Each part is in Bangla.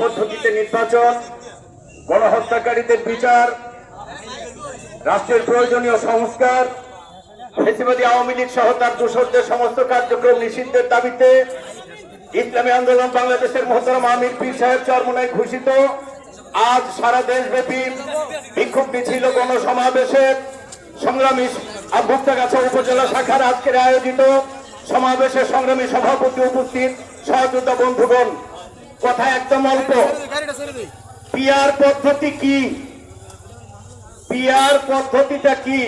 পদ্ধতিতে নির্বাচন, গণহত্যাকারীদের বিচার, রাষ্ট্রের প্রয়োজনীয় সংস্কার, ফেসিবাদী আওয়ামী লীগ সহ তার দূষরদের সমস্ত কার্যক্রম নিষিদ্ধের দাবিতে ইসলামী আন্দোলন বাংলাদেশের আমির পীর সাহেব ঘোষিত। আজ সারা দেশব্যাপী বিক্ষোভ মিছিল ও গণসমাবেশের সংগ্রামী ভুক্তাগাছা উপজেলা শাখার আজকের আয়োজিত সমাবেশে সংগ্রামী সভাপতি উপস্থিত সহযোদ্ধা বন্ধুগণ, কথা একদম অল্প। পিয়ার পদ্ধতি কি? পিয়ার পদ্ধতিটা কি?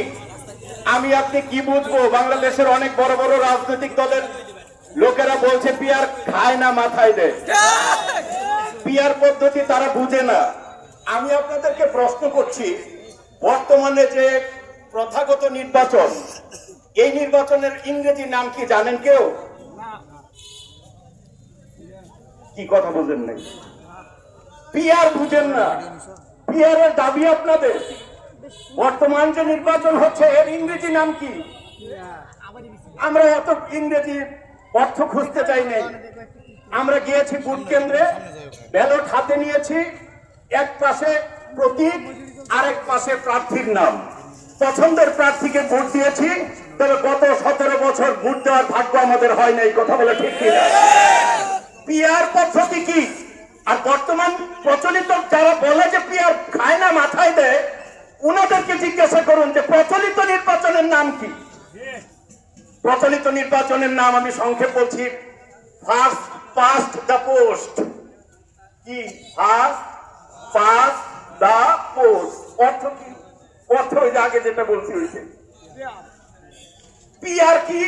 আমি আপনি কি বুঝব? বাংলাদেশের অনেক বড় বড় রাজনৈতিক দলের লোকেরা বলছে, পিয়ার খায় না, মাথায় দেয় পিয়ার পদ্ধতি তারা বুঝে না। আমি আপনাদেরকে প্রশ্ন করছি, বর্তমানে যে প্রথাগত নির্বাচন, এই নির্বাচনের ইংরেজি নাম কি জানেন কেউ? কি কথা বুঝেন নাই? পিয়ার বুঝেন না। পিয়ারের দাবি আপনাদের। বর্তমান যে নির্বাচন হচ্ছে, এর ইংরেজি নাম কি? আমরা এত ইংরেজি অর্থ খুঁজতে চাই নাই। আমরা গিয়েছি ভোট কেন্দ্রে, ব্যালট হাতে নিয়েছি, এক পাশে প্রতীক, আরেক পাশে প্রার্থীর নাম। পছন্দের প্রার্থীকে ভোট দিয়েছি তবে গত সতেরো বছর ভোট দেওয়ার ভাগ্য আমাদের হয় নাই, কথা বলে ঠিক কিনা? পিয়ার পদ্ধতি কি? আর বর্তমান প্রচলিত যারা বলে যে পিয়ার খায় না, মাথায় দেয়, উনাদেরকে জিজ্ঞাসা করুন যে প্রচলিত নির্বাচনের নাম কি? প্রচলিত নির্বাচনের নাম আমি সংক্ষেপ বলছি ফার্স্ট পাস্ট দ্য পোস্ট কি? ফার্স্ট পাস্ট দ্য পোস্ট অর্থ কি? অর্থ ওই আগে যেটা বলছি ওইটা। পিআর কি?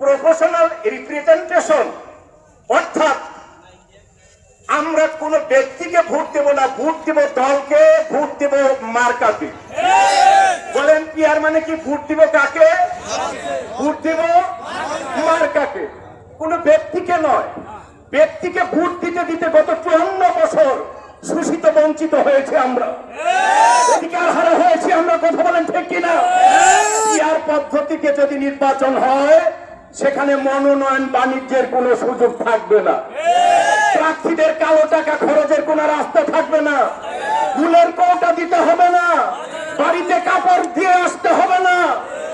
প্রফেশনাল রিপ্রেজেন্টেশন অর্থাৎ আমরা কোন ব্যক্তিকে ভোট দেব না, ভোট দেব দলকে, ভোট দেব মার্কাকে। বলেন পিয়ার মানে কি ভোট দিব কাকে? ভোট দেব মার্কাকে। কোন ব্যক্তিকে নয়, ব্যক্তিকে ভোট দিতে দিতে গত চুয়ান্ন বছর শোষিত, বঞ্চিত হয়েছে আমরা। অধিকার হারা হয়েছে, আমরা কথা বলেন ঠিক কিনা? পিয়ার পদ্ধতিতে যদি নির্বাচন হয় সেখানে মনোনয়ন বাণিজ্যের কোনো সুযোগ থাকবে না। প্রার্থীদের কালো টাকা খরচের কোনো রাস্তা থাকবে না। ফুলের কোটা দিতে হবে না বাড়িতে কাপড় দিয়ে আসতে হবে না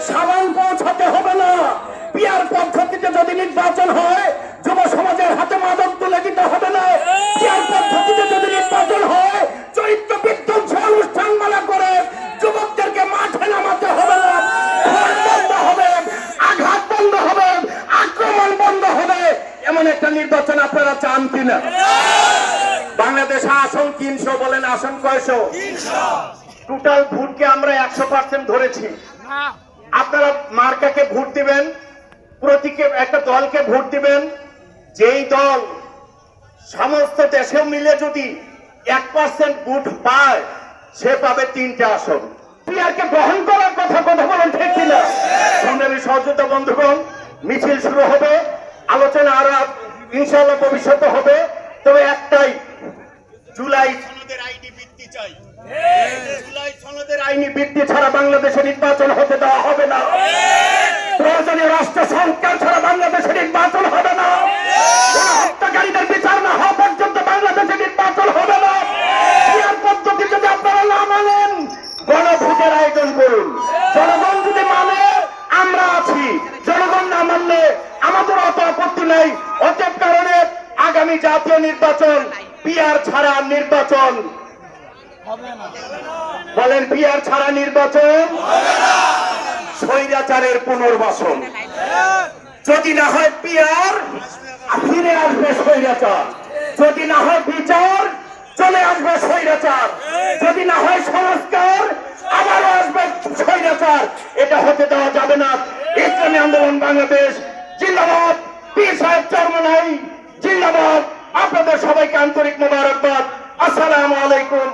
সাবান পৌঁছাতে হবে না পিয়ার পদ্ধতিতে যদি নির্বাচন হয় যুব সমাজের হাতে মাদক তুলে দিতে হবে না পিয়ার পদ্ধতিতে যদি নির্বাচন হয় চরিত্র বিধ্বংস অনুষ্ঠান মালা করে যুবকদেরকে মাঠে নামাতে হবে না ভোট বন্ধ হবে আঘাত বন্ধ হবে আক্রমণ বন্ধ হবে এমন একটা নির্বাচন চান কিনা বাংলাদেশে আসন তিনশো বলেন আসন কয়শো? টোটাল ভোটকে আমরা একশো পার্সেন্ট ধরেছি। আপনারা মার্কাকে ভোট দিবেন প্রতীকে একটা দলকে ভোট দিবেন। যেই দল সমস্ত দেশেও মিলে যদি এক পার্সেন্ট ভোট পায়, সে পাবে তিনটে আসন। পিয়ারকে গ্রহণ করার কথা কথা বলেন, ঠিক কিনা? সংগ্রামী সহযোগিতা বন্ধুগণ, মিছিল শুরু হবে। আলোচনা আরও ইনশাল্লাহ ভবিষ্যতে হবে। তবে একটাই জুলাই সনদের আইনি বৃত্তি চাই। জুলাই সনদের আইনি বৃত্তি ছাড়া বাংলাদেশে নির্বাচন হতে দেওয়া হবে না। প্রয়োজনীয় রাষ্ট্র সংস্কার ছাড়া বাংলাদেশে নির্বাচন হবে না। হত্যাকারীদের বিচার না হওয়া পর্যন্ত বাংলাদেশে নির্বাচন হবে না। পদ্ধতি যদি আপনারা না মানেন গণভোটের আয়োজন করুন। জনগণ যদি মানে আমরা আছি। জনগণ না মানলে আমাদের অত আপত্তি নেই। আগামী জাতীয় নির্বাচন পিয়ার ছাড়া নির্বাচন। বলেন পিয়ার ছাড়া নির্বাচন? স্বৈরাচারের পুনর্বাসন। যদি না হয় পিয়ার ফিরে আসবে স্বৈরাচার। যদি না হয় বিচার, চলে আসবে স্বৈরাচার। যদি না হয় সংস্কার, আবারও আসবে স্বৈরাচার। এটা হতে দেওয়া যাবে না। ইসলামী আন্দোলন বাংলাদেশ, জিন্দাবাদ। পীর সাহেব চরমনাই জিন্দাবাদ। আপনাদের সবাইকে আন্তরিক মোবারকবাদ। আসসালামু আলাইকুম।